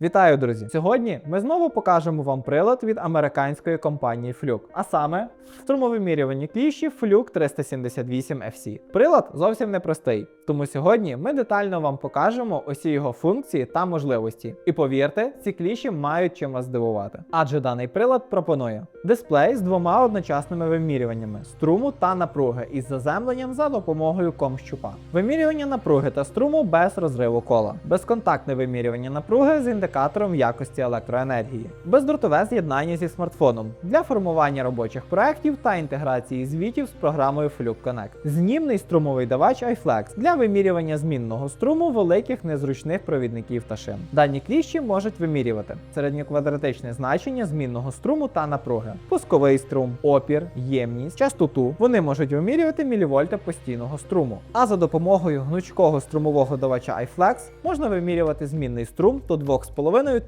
Вітаю, друзі! Сьогодні ми знову покажемо вам прилад від американської компанії Fluke, а саме струмовимірювані кліщі Fluke 378 FC. Прилад зовсім непростий, тому сьогодні ми детально вам покажемо усі його функції та можливості. І повірте, ці кліщі мають чим вас здивувати. Адже даний прилад пропонує дисплей з двома одночасними вимірюваннями струму та напруги із заземленням за допомогою комщупа. Вимірювання напруги та струму без розриву кола, безконтактне вимірювання напруги з індикатором якості електроенергії, бездротове з'єднання зі смартфоном для формування робочих проєктів та інтеграції звітів з програмою Fluke Connect, знімний струмовий давач iFlex для вимірювання змінного струму великих незручних провідників та шин. Дані кліщі можуть вимірювати середньоквадратичне значення змінного струму та напруги, пусковий струм, опір, ємність, частоту. Вони можуть вимірювати мілівольта постійного струму. А за допомогою гнучкого струмового давача iFlex можна вимірювати змінний струм до 2,5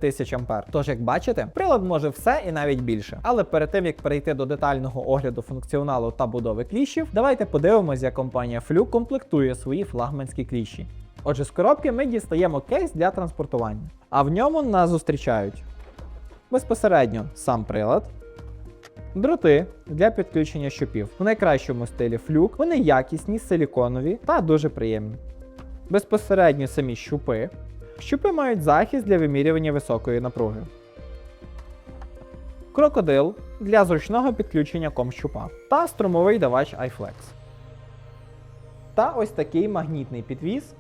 тисяч ампер. Тож, як бачите, прилад може все і навіть більше. Але перед тим як перейти до детального огляду функціоналу та будови кліщів, давайте подивимось, як компанія Fluke комплектує свої флагманські кліщі. Отже, з коробки ми дістаємо кейс для транспортування, а в ньому нас зустрічають безпосередньо сам прилад, дроти для підключення щупів. В найкращому стилі Fluke вони якісні, силіконові та дуже приємні. Безпосередньо самі щупи. Щупи мають захист для вимірювання високої напруги. Крокодил для зручного підключення комщупа та струмовий давач iFlex. Та ось такий магнітний підвіз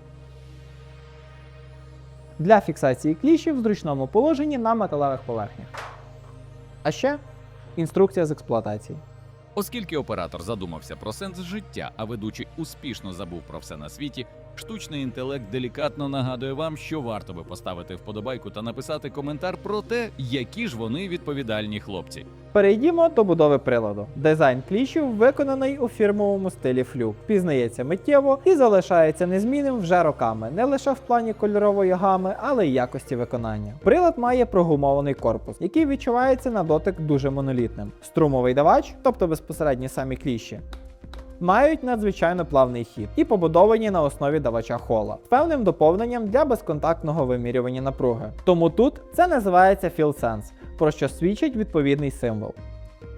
для фіксації кліщів в зручному положенні на металевих поверхнях. А ще інструкція з експлуатації. Оскільки оператор задумався про сенс життя, а ведучий успішно забув про все на світі, штучний інтелект делікатно нагадує вам, що варто би поставити вподобайку та написати коментар про те, які ж вони відповідальні хлопці. Перейдімо до будови приладу. Дизайн кліщів виконаний у фірмовому стилі Fluke. Пізнається миттєво і залишається незмінним вже роками, не лише в плані кольорової гами, але й якості виконання. Прилад має прогумований корпус, який відчувається на дотик дуже монолітним. Струмовий давач, тобто безпосередньо самі кліщі, мають надзвичайно плавний хід і побудовані на основі давача хола з певним доповненням для безконтактного вимірювання напруги. Тому тут це називається FieldSense, про що свідчить відповідний символ.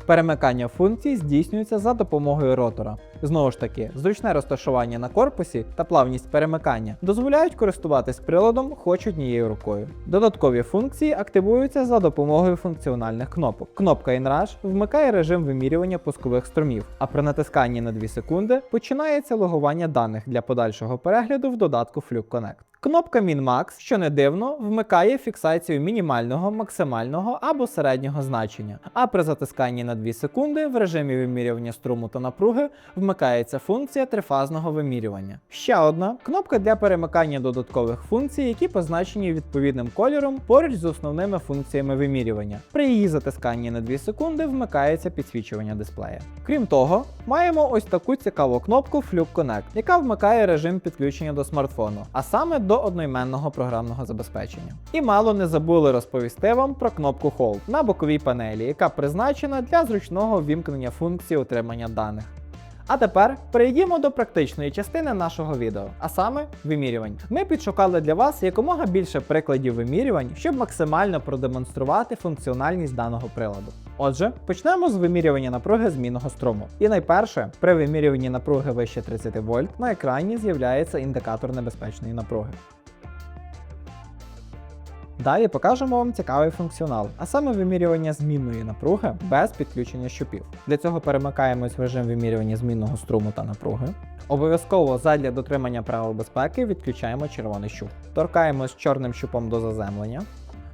Перемикання функцій здійснюється за допомогою ротора. Знову ж таки, зручне розташування на корпусі та плавність перемикання дозволяють користуватись приладом хоч однією рукою. Додаткові функції активуються за допомогою функціональних кнопок. Кнопка InRush вмикає режим вимірювання пускових струмів, а при натисканні на 2 секунди починається логування даних для подальшого перегляду в додатку Fluke Connect. Кнопка Min-Max, що не дивно, вмикає фіксацію мінімального, максимального або середнього значення. А при затисканні на 2 секунди в режимі вимірювання струму та напруги вмикається функція трифазного вимірювання. Ще одна кнопка для перемикання додаткових функцій, які позначені відповідним кольором поруч з основними функціями вимірювання. При її затисканні на 2 секунди вмикається підсвічування дисплея. Крім того, маємо ось таку цікаву кнопку Fluke Connect, яка вмикає режим підключення до смартфону, а саме до одноіменного програмного забезпечення. І мало не забули розповісти вам про кнопку Hold на боковій панелі, яка призначена для зручного вімкнення функції отримання даних. А тепер перейдімо до практичної частини нашого відео, а саме вимірювань. Ми підшукали для вас якомога більше прикладів вимірювань, щоб максимально продемонструвати функціональність даного приладу. Отже, почнемо з вимірювання напруги змінного струму. І найперше, при вимірюванні напруги вище 30 вольт на екрані з'являється індикатор небезпечної напруги. Далі покажемо вам цікавий функціонал, а саме вимірювання змінної напруги без підключення щупів. Для цього перемикаємось в режим вимірювання змінного струму та напруги. Обов'язково задля дотримання правил безпеки відключаємо червоний щуп. Торкаємось чорним щупом до заземлення.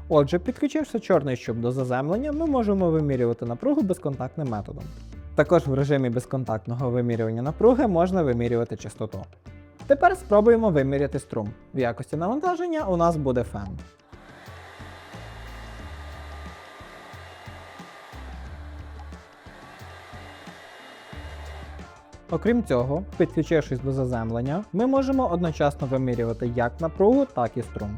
Отже, підключивши чорний щуп до заземлення, ми можемо вимірювати напругу безконтактним методом. Також в режимі безконтактного вимірювання напруги можна вимірювати частоту. Тепер спробуємо виміряти струм. В якості навантаження у нас буде фен. Окрім цього, підключившись до заземлення, ми можемо одночасно вимірювати як напругу, так і струм.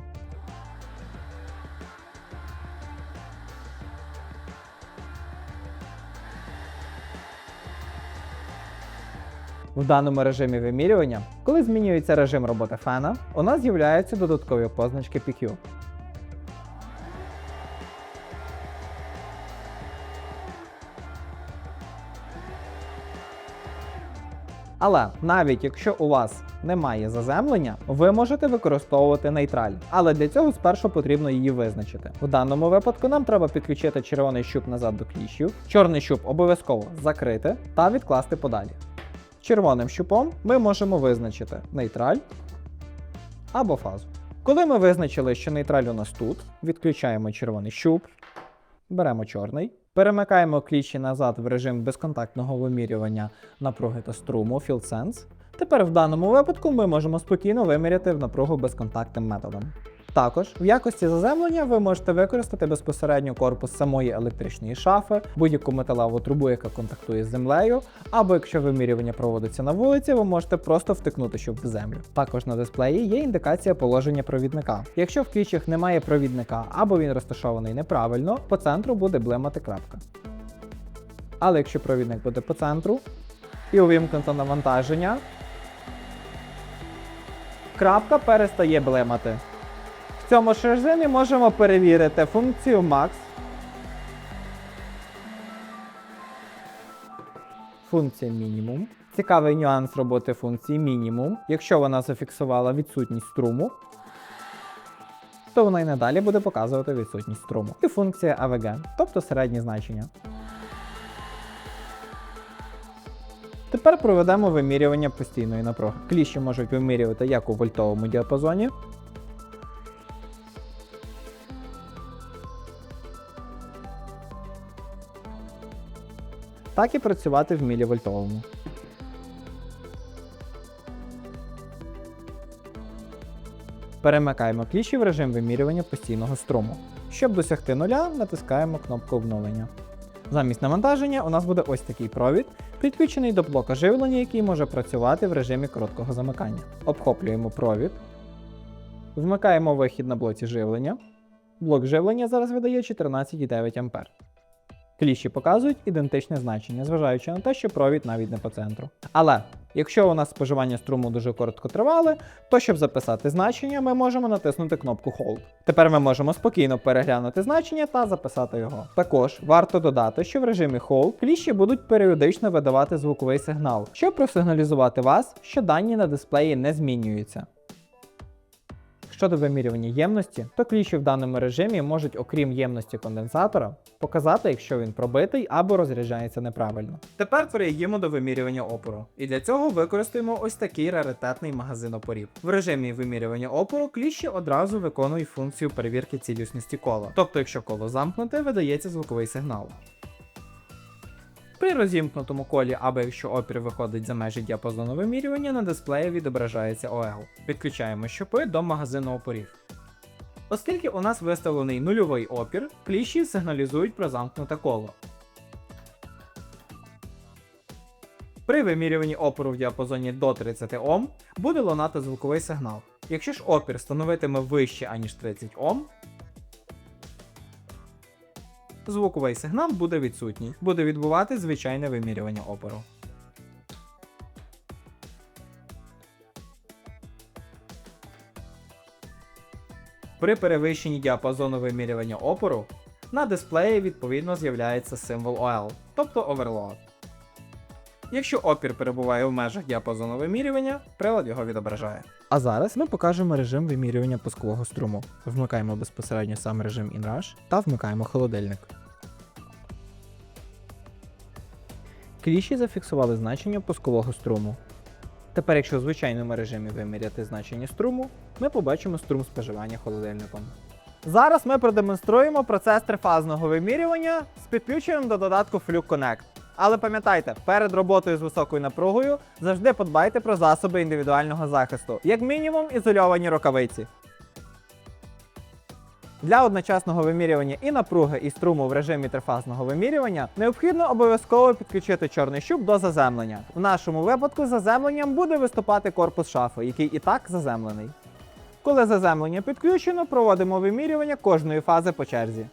В даному режимі вимірювання, коли змінюється режим роботи фена, у нас з'являються додаткові позначки PQ. Але навіть якщо у вас немає заземлення, ви можете використовувати нейтраль. Але для цього спершу потрібно її визначити. В даному випадку нам треба підключити червоний щуп назад до кліщів, чорний щуп обов'язково закрити та відкласти подалі. Червоним щупом ми можемо визначити нейтраль або фазу. Коли ми визначили, що нейтраль у нас тут, відключаємо червоний щуп, беремо чорний, перемикаємо кліщі назад в режим безконтактного вимірювання напруги та струму FieldSense. Тепер в даному випадку ми можемо спокійно виміряти напругу безконтактним методом. Також в якості заземлення ви можете використати безпосередньо корпус самої електричної шафи, будь-яку металеву трубу, яка контактує з землею, або якщо вимірювання проводиться на вулиці, ви можете просто втикнути щуп в землю. Також на дисплеї є індикація положення провідника. Якщо в клічах немає провідника або він розташований неправильно, по центру буде блимати крапка. Але якщо провідник буде по центру і увімкнуто навантаження, крапка перестає блимати. В цьому ж режимі можемо перевірити функцію Max, функція мінімум. Цікавий нюанс роботи функції мінімум. Якщо вона зафіксувала відсутність струму, то вона й надалі буде показувати відсутність струму. І функція AVG, тобто середнє значення. Тепер проведемо вимірювання постійної напруги. Кліщі можуть вимірювати як у вольтовому діапазоні, так і працювати в мілівольтовому. Перемикаємо кліші в режим вимірювання постійного струму. Щоб досягти нуля, натискаємо кнопку обновлення. Замість навантаження у нас буде ось такий провід, підключений до блока живлення, який може працювати в режимі короткого замикання. Обхоплюємо провід, вмикаємо вихід на блоці живлення. Блок живлення зараз видає 14,9 А. Кліші показують ідентичне значення, зважаючи на те, що провід навіть не по центру. Але якщо у нас споживання струму дуже короткотривале, то щоб записати значення, ми можемо натиснути кнопку Hold. Тепер ми можемо спокійно переглянути значення та записати його. Також варто додати, що в режимі Hold кліші будуть періодично видавати звуковий сигнал, щоб просигналізувати вас, що дані на дисплеї не змінюються. Щодо вимірювання ємності, то кліші в даному режимі можуть, окрім ємності конденсатора, показати, якщо він пробитий або розряджається неправильно. Тепер перейдемо до вимірювання опору. І для цього використаємо ось такий раритетний магазин опорів. В режимі вимірювання опору кліші одразу виконують функцію перевірки цілісності кола. Тобто, якщо коло замкнуте, видається звуковий сигнал. При розімкнутому колі або якщо опір виходить за межі діапазону вимірювання, на дисплеї відображається OL. Підключаємо щупи до магазину опорів. Оскільки у нас виставлений нульовий опір, кліші сигналізують про замкнуте коло. При вимірюванні опору в діапазоні до 30 Ом буде лунати звуковий сигнал. Якщо ж опір становитиме вище аніж 30 Ом, звуковий сигнал буде відсутній. Буде відбувати звичайне вимірювання опору. При перевищенні діапазону вимірювання опору на дисплеї відповідно з'являється символ OL, тобто Overload. Якщо опір перебуває в межах діапазону вимірювання, прилад його відображає. А зараз ми покажемо режим вимірювання пускового струму. Вмикаємо безпосередньо сам режим InRush та вмикаємо холодильник. Кліші зафіксували значення пускового струму. Тепер, якщо в звичайному режимі виміряти значення струму, ми побачимо струм споживання холодильником. Зараз ми продемонструємо процес трифазного вимірювання з підключенням до додатку Fluke Connect. Але пам'ятайте, перед роботою з високою напругою завжди подбайте про засоби індивідуального захисту, як мінімум ізольовані рукавиці. Для одночасного вимірювання і напруги, і струму в режимі трифазного вимірювання необхідно обов'язково підключити чорний щуп до заземлення. В нашому випадку заземленням буде виступати корпус шафи, який і так заземлений. Коли заземлення підключено, проводимо вимірювання кожної фази по черзі.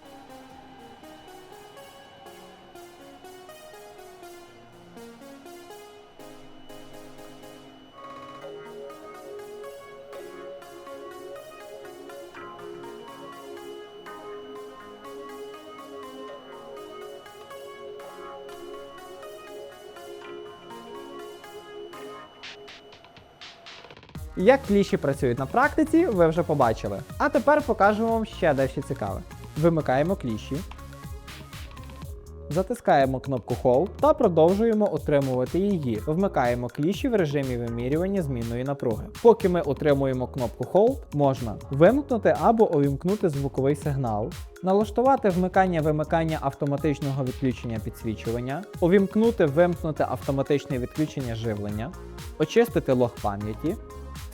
Як кліші працюють на практиці, ви вже побачили. А тепер покажемо вам ще дещо цікаве. Вимикаємо кліші, затискаємо кнопку Hold та продовжуємо утримувати її. Вмикаємо кліші в режимі вимірювання змінної напруги. Поки ми утримуємо кнопку Hold, можна вимкнути або увімкнути звуковий сигнал, налаштувати вмикання-вимикання автоматичного відключення підсвічування, увімкнути вимкнути автоматичне відключення живлення, очистити лог пам'яті.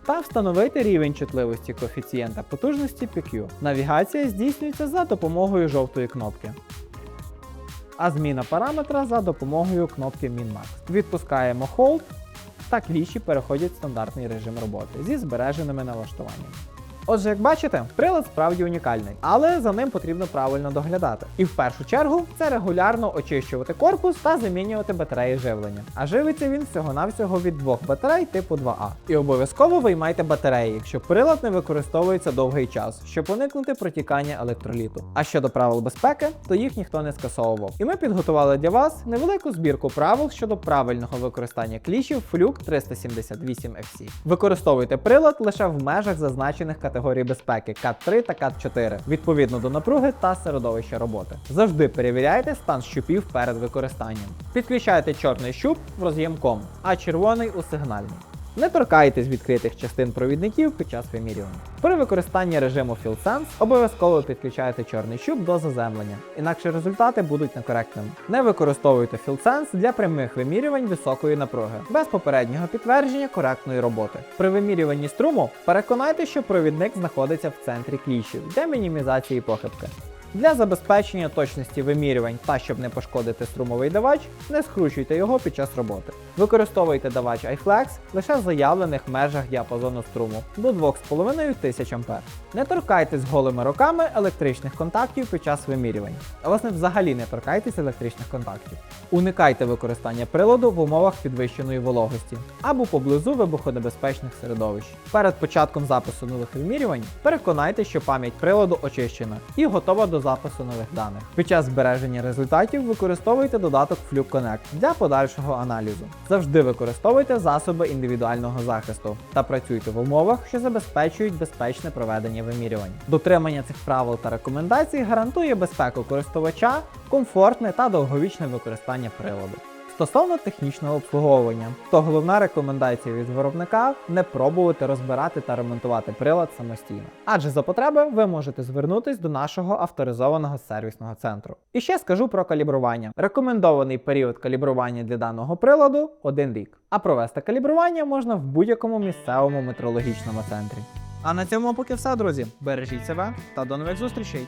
Та встановити рівень чутливості коефіцієнта потужності PQ. Навігація здійснюється за допомогою жовтої кнопки а зміна параметра за допомогою кнопки Min-Max. Відпускаємо Hold та кліші переходять в стандартний режим роботи зі збереженими налаштуваннями. Отже, як бачите, прилад справді унікальний, але за ним потрібно правильно доглядати. І в першу чергу це регулярно очищувати корпус та замінювати батареї живлення. А живиться він всього-навсього від двох батарей типу 2А. І обов'язково виймайте батареї, якщо прилад не використовується довгий час, щоб уникнути протікання електроліту. А щодо правил безпеки, то їх ніхто не скасовував. І ми підготували для вас невелику збірку правил щодо правильного використання клішів Fluke 378 FC. Використовуйте прилад лише в межах зазначених категорій безпеки КАТ-3 та КАТ-4 відповідно до напруги та середовища роботи. Завжди перевіряйте стан щупів перед використанням. Підключайте чорний щуп в роз'ємком, а червоний у сигнальний. Не торкайтесь відкритих частин провідників під час вимірювання. При використанні режиму FieldSense обов'язково підключайте чорний щуп до заземлення, інакше результати будуть некоректними. Не використовуйте FieldSense для прямих вимірювань високої напруги, без попереднього підтвердження коректної роботи. При вимірюванні струму переконайте, що провідник знаходиться в центрі кліщів для мінімізації похибки. Для забезпечення точності вимірювань та щоб не пошкодити струмовий давач, не скручуйте його під час роботи. Використовуйте давач iFlex лише в заявлених межах діапазону струму до 2,5 тисяч А. Не торкайтесь голими руками електричних контактів під час вимірювань. А власне взагалі не торкайтесь електричних контактів. Уникайте використання приладу в умовах підвищеної вологості або поблизу вибухонебезпечних середовищ. Перед початком запису нових вимірювань переконайте, що пам'ять приладу очищена і готова до запису нових даних. Під час збереження результатів використовуйте додаток Fluke Connect для подальшого аналізу. Завжди використовуйте засоби індивідуального захисту та працюйте в умовах, що забезпечують безпечне проведення вимірювань. Дотримання цих правил та рекомендацій гарантує безпеку користувача, комфортне та довговічне використання приладу. Стосовно технічного обслуговування, то головна рекомендація від виробника не пробувати розбирати та ремонтувати прилад самостійно. Адже за потреби ви можете звернутись до нашого авторизованого сервісного центру. І ще скажу про калібрування. Рекомендований період калібрування для даного приладу один рік. А провести калібрування можна в будь-якому місцевому метрологічному центрі. А на цьому поки все, друзі. Бережіть себе та до нових зустрічей!